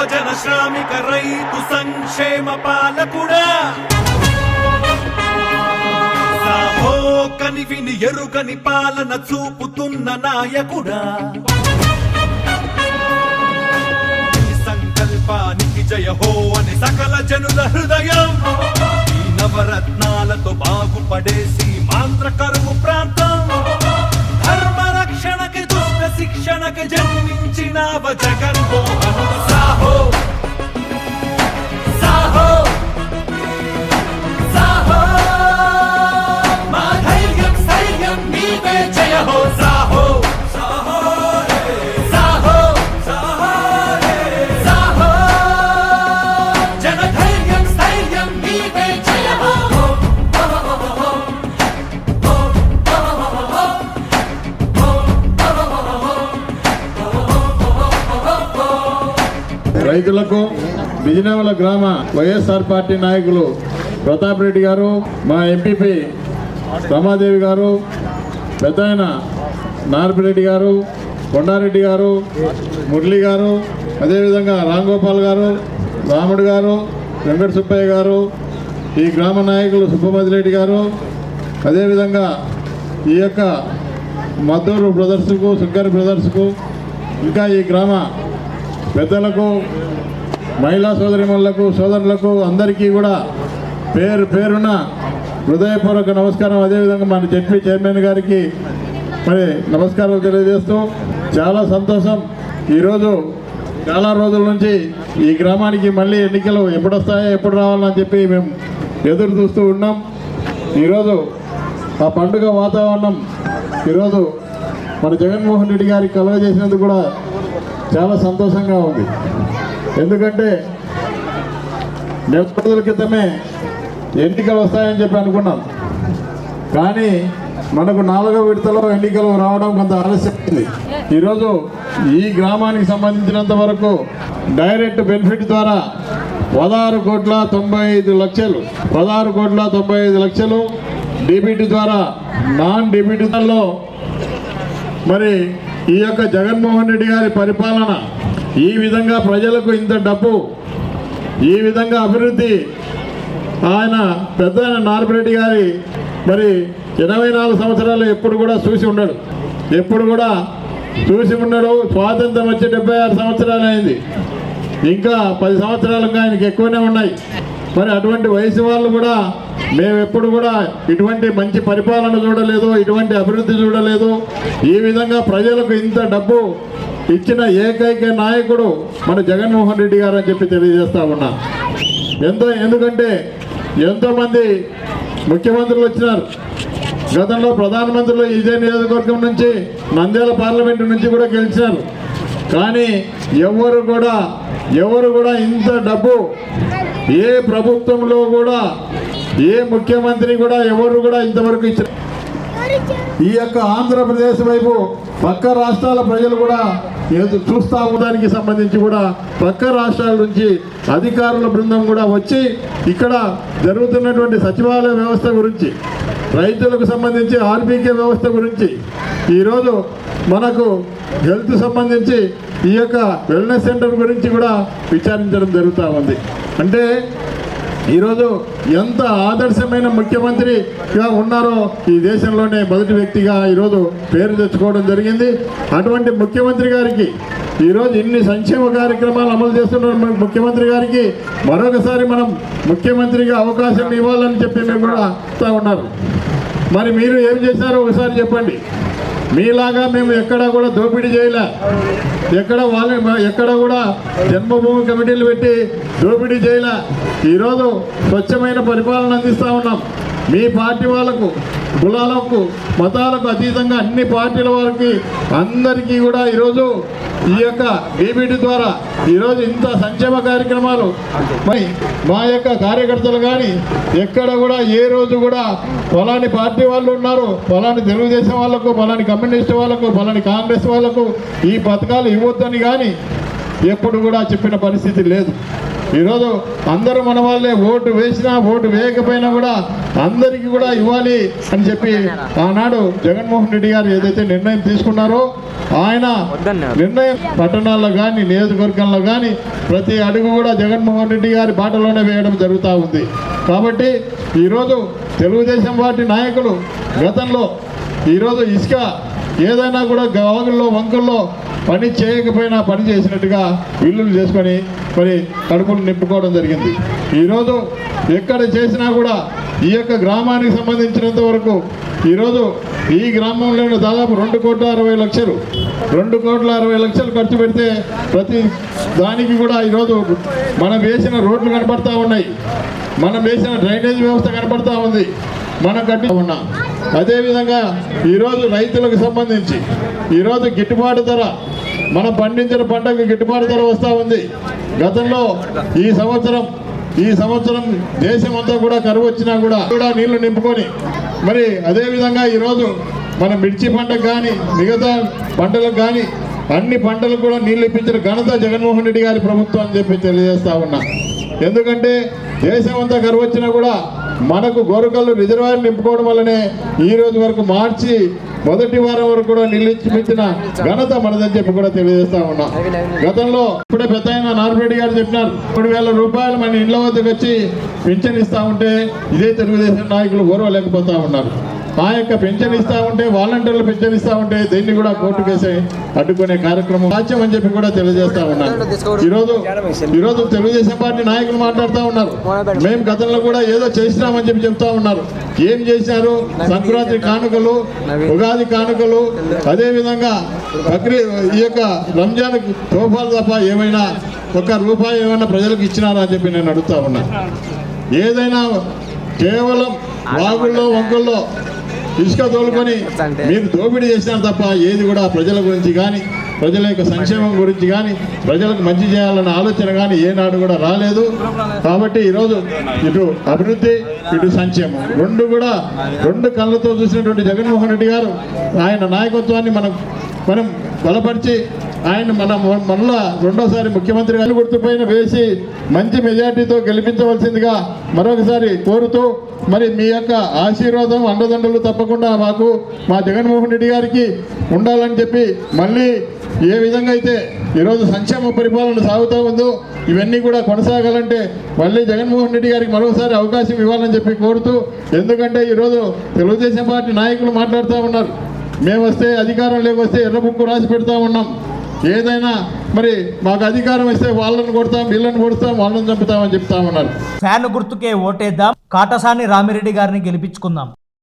యువజన శ్రామిక రైతు సంక్షేమ పాలకుడా. కని విని ఎరుగని పాలన చూపుతున్న నాయకుడా. సంకల్పానికి జయ హో అని సకల జనుల హృదయం. ఈ నవరత్నాలతో బాగుపడేసి మాంత్ర కరువు ప్రాంతం. ధర్మ రక్షణకి దుష్ట శిక్షణకి జన్మించినావ జగన్మోహన్ రైతులకు బిజినవల గ్రామ వైఎస్ఆర్ పార్టీ నాయకులు ప్రతాప్ రెడ్డి గారు మా ఎంపీపీ రమాదేవి గారు పెద్దాయన నార్పిరెడ్డి గారు కొండారెడ్డి గారు మురళి గారు అదేవిధంగా రాంగోపాల్ గారు రాముడు గారు వెంకట సుబ్బయ్య గారు ఈ గ్రామ నాయకులు సుబ్బమతిరెడ్డి గారు అదేవిధంగా ఈ యొక్క మద్దూరు బ్రదర్స్కు సుగ్గర్ బ్రదర్స్కు ఇంకా ఈ గ్రామ పెద్దలకు మహిళా సోదరిమణులకు సోదరులకు అందరికీ కూడా పేరు పేరున హృదయపూర్వక నమస్కారం. అదేవిధంగా మన జడ్పీ చైర్మన్ గారికి మరి నమస్కారాలు తెలియజేస్తూ చాలా సంతోషం. ఈరోజు చాలా రోజుల నుంచి ఈ గ్రామానికి మళ్ళీ ఎన్నికలు ఎప్పుడు వస్తాయో ఎప్పుడు రావాలని చెప్పి మేము ఎదురు చూస్తూ ఉన్నాం. ఈరోజు ఆ పండుగ వాతావరణం ఈరోజు మన జగన్మోహన్ రెడ్డి గారికి కలుగజేసినందుకు కూడా చాలా సంతోషంగా ఉంది. ఎందుకంటే నెల రోజుల క్రితమే ఎన్నికలు వస్తాయని చెప్పి అనుకున్నాం. కానీ మనకు నాలుగో విడతలో ఎన్నికలు రావడం కొంత ఆలస్యమైంది ఈరోజు ఈ గ్రామానికి సంబంధించినంత వరకు డైరెక్ట్ బెనిఫిట్ ద్వారా పదహారు కోట్ల తొంభై ఐదు లక్షలు పదహారు కోట్ల తొంభై ఐదు లక్షలు డీబీటీ ద్వారా నాన్ డీబీటీలో మరి ఈ యొక్క జగన్మోహన్ రెడ్డి గారి పరిపాలన ఈ విధంగా ప్రజలకు ఇంత డబ్బు ఈ విధంగా అభివృద్ధి. ఆయన పెద్ద నార్పిరెడ్డి గారి మరి ఇరవై నాలుగు సంవత్సరాలు ఎప్పుడు కూడా చూసి ఉండడు. ఎప్పుడు కూడా చూసి ఉండడు. స్వాతంత్రం వచ్చి డెబ్బై ఆరు సంవత్సరాలు అయింది. ఇంకా పది సంవత్సరాలుగా ఆయనకి ఎక్కువనే ఉన్నాయి. మరి అటువంటి వయసు వాళ్ళు కూడా మేము ఎప్పుడు కూడా ఇటువంటి మంచి పరిపాలన చూడలేదు ఇటువంటి అభివృద్ధి చూడలేదు. ఈ విధంగా ప్రజలకు ఇంత డబ్బు ఇచ్చిన ఏకైక నాయకుడు మన జగన్మోహన్ రెడ్డి గారు అని చెప్పి తెలియజేస్తా ఉన్నా. ఎంతో ఎందుకంటే ఎంతోమంది ముఖ్యమంత్రులు వచ్చినారు. గతంలో ప్రధానమంత్రులు ఇదే నియోజకవర్గం నుంచి నంద్యాల పార్లమెంటు నుంచి కూడా గెలిచినారు. కానీ ఎవరు కూడా ఎవరు కూడా ఇంత డబ్బు ఏ ప్రభుత్వంలో కూడా ఏ ముఖ్యమంత్రి కూడా ఎవరు కూడా ఇంతవరకు ఇచ్చిన ఈ యొక్క ఆంధ్రప్రదేశ్ వైపు పక్క రాష్ట్రాల ప్రజలు కూడా చూస్తా ఉండడానికి సంబంధించి కూడా పక్క రాష్ట్రాల నుంచి అధికారుల బృందం కూడా వచ్చి ఇక్కడ జరుగుతున్నటువంటి సచివాలయ వ్యవస్థ గురించి రైతులకు సంబంధించి ఆర్బీకే వ్యవస్థ గురించి ఈరోజు మనకు హెల్త్ సంబంధించి ఈ యొక్క వెల్నెస్ సెంటర్ గురించి కూడా విచారించడం జరుగుతూ ఉంది. అంటే ఈరోజు ఎంత ఆదర్శమైన ముఖ్యమంత్రిగా ఉన్నారో ఈ దేశంలోనే మొదటి వ్యక్తిగా ఈరోజు పేరు తెచ్చుకోవడం జరిగింది. అటువంటి ముఖ్యమంత్రి గారికి ఈరోజు ఇన్ని సంక్షేమ కార్యక్రమాలు అమలు చేస్తున్న ముఖ్యమంత్రి గారికి మరొకసారి మనం ముఖ్యమంత్రిగా అవకాశం ఇవ్వాలని చెప్పి మేము కూడా ఉన్నారు. మరి మీరు ఏం చేశారో ఒకసారి చెప్పండి. మీలాగా మేము ఎక్కడా కూడా దోపిడీ చేయలే. ఎక్కడ వాళ్ళ ఎక్కడ కూడా జన్మభూమి కమిటీలు పెట్టి దోపిడీ చేయలే. ఈరోజు స్వచ్ఛమైన పరిపాలన అందిస్తూ ఉన్నాం. మీ పార్టీ వాళ్ళకు కులాలకు మతాలకు అతీతంగా అన్ని పార్టీల వారికి అందరికీ కూడా ఈరోజు ఈ యొక్క బీబీటీ ద్వారా ఈరోజు ఇంత సంక్షేమ కార్యక్రమాలు మరి మా యొక్క కార్యకర్తలు కానీ ఎక్కడ కూడా ఏ రోజు కూడా ఫలాని పార్టీ వాళ్ళు ఉన్నారు. ఫలాని తెలుగుదేశం వాళ్ళకు ఫలాని కమ్యూనిస్ట్ వాళ్ళకు ఫలాని కాంగ్రెస్ వాళ్ళకు ఈ పథకాలు ఇవ్వద్దని కానీ ఎప్పుడు కూడా చెప్పిన పరిస్థితి లేదు. ఈరోజు అందరూ మన వాళ్ళే ఓటు వేసినా ఓటు వేయకపోయినా కూడా అందరికీ కూడా ఇవ్వాలి అని చెప్పి ఆనాడు జగన్మోహన్ రెడ్డి గారు ఏదైతే నిర్ణయం తీసుకున్నారో ఆయన నిర్ణయం పట్టణాల్లో కానీ నియోజకవర్గంలో కానీ ప్రతి అడుగు కూడా జగన్మోహన్ రెడ్డి గారి బాటలోనే వేయడం జరుగుతూ ఉంది. కాబట్టి ఈరోజు తెలుగుదేశం పార్టీ నాయకులు గతంలో ఈరోజు ఇసుక ఏదైనా కూడా గాగుల్లో వంకుల్లో పని చేయకపోయినా పని చేసినట్టుగా విల్లులు చేసుకొని మరి కడుపులు నింపుకోవడం జరిగింది. ఈరోజు ఎక్కడ చేసినా కూడా ఈ యొక్క గ్రామానికి సంబంధించినంత వరకు ఈరోజు ఈ గ్రామంలోనే దాదాపు రెండు కోట్ల అరవై లక్షలు రెండు కోట్ల అరవై లక్షలు ఖర్చు పెడితే ప్రతి దానికి కూడా ఈరోజు మనం వేసిన రోడ్లు కనపడతా ఉన్నాయి. మనం వేసిన డ్రైనేజ్ వ్యవస్థ కనపడతా ఉంది. మనం కట్టి ఉన్నాం. అదేవిధంగా ఈరోజు రైతులకు సంబంధించి ఈరోజు గిట్టుబాటు ధర మనం పండించిన పంటకు గిట్టుబాటు ధర వస్తూ ఉంది. గతంలో ఈ సంవత్సరం ఈ సంవత్సరం దేశం అంతా కూడా కరువు వచ్చినా కూడా కూడా నీళ్ళు నింపుకొని మరి అదేవిధంగా ఈరోజు మన మిర్చి పంటకు కానీ మిగతా పంటలకు కానీ అన్ని పంటలకు కూడా నీళ్ళు ఇప్పించిన ఘనత జగన్మోహన్ రెడ్డి గారి ప్రభుత్వం అని చెప్పి తెలియజేస్తా ఉన్నా. ఎందుకంటే దేశం అంతా కరువు వచ్చినా కూడా మనకు గోరకల్లు రిజర్వాయర్ నింపుకోవడం వల్లనే ఈ రోజు వరకు మార్చి మొదటి వారం వరకు కూడా నిలిచిపించిన ఘనత మనదని చెప్పి కూడా తెలియజేస్తా ఉన్నాం. గతంలో ఇప్పుడే పెద్ద ఆయన నార్పరెడ్డి గారు చెప్పినారు మూడు వేల రూపాయలు మన ఇండ్ల వద్దకు వచ్చి పింఛన్ ఇస్తా ఉంటే ఇదే తెలుగుదేశం నాయకులు గౌరవలేకపోతా ఉన్నారు. ఆ యొక్క పెన్షన్ ఇస్తా ఉంటే వాలంటీర్లు పెన్షన్ ఇస్తా ఉంటే దీన్ని కూడా కోర్టు కేసే అడ్డుకునే కార్యక్రమం సాధ్యం అని చెప్పి కూడా తెలియజేస్తా ఉన్నారు ఈరోజు ఈరోజు తెలుగుదేశం పార్టీ నాయకులు మాట్లాడుతూ ఉన్నారు. మేము గతంలో కూడా ఏదో చేసినామని చెప్పి చెప్తా ఉన్నారు. ఏం చేశారు? సంక్రాంతి కానుకలు ఉగాది కానుకలు అదే విధంగా బక్రీ ఈ యొక్క రంజాన్ తోఫాలు తప్ప ఏమైనా ఒక రూపాయి ఏమైనా ప్రజలకు ఇచ్చినారా అని చెప్పి నేను అడుగుతా ఉన్నా. ఏదైనా కేవలం వాగుల్లో వంకుల్లో ఇసుక తోలుకొని మీరు దోపిడీ చేసినారు తప్ప ఏది కూడా ప్రజల గురించి కానీ ప్రజల యొక్క సంక్షేమం గురించి కానీ ప్రజలకు మంచి చేయాలన్న ఆలోచన కానీ ఏనాడు కూడా రాలేదు. కాబట్టి ఈరోజు ఇటు అభివృద్ధి ఇటు సంక్షేమం. రెండు కూడా రెండు కళ్ళతో చూసినటువంటి జగన్మోహన్ రెడ్డి గారు ఆయన నాయకత్వాన్ని మనం మనం బలపరిచి ఆయన మన మనలో రెండోసారి ముఖ్యమంత్రి గారు గుర్తుపైన వేసి మంచి మెజార్టీతో గెలిపించవలసిందిగా మరొకసారి కోరుతూ మరి మీ యొక్క ఆశీర్వాదం అండదండలు తప్పకుండా మాకు మా జగన్మోహన్ రెడ్డి గారికి ఉండాలని చెప్పి మళ్ళీ ఏ విధంగా అయితే ఈరోజు సంక్షేమ పరిపాలన సాగుతూ ఉందో ఇవన్నీ కూడా కొనసాగాలంటే మళ్ళీ జగన్మోహన్ రెడ్డి గారికి మరోసారి అవకాశం ఇవ్వాలని చెప్పి కోరుతూ ఎందుకంటే ఈరోజు తెలుగుదేశం పార్టీ నాయకులు మాట్లాడుతూ ఉన్నారు. మేము వస్తే అధికారం లేకొస్తే ఎర్ర బుక్కు రాసి పెడతా ఉన్నాం. ఏదైనా మరి మాకు అధికారం ఇస్తే వాళ్ళని కొడతాం వీళ్ళని కొడతాం వాళ్ళని చంపుతామని చెప్తామన్నారు ఫ్యాన్ గుర్తుకే ఓటేద్దాం కాటసాని రామిరెడ్డి గారిని గెలిపించుకుందాం.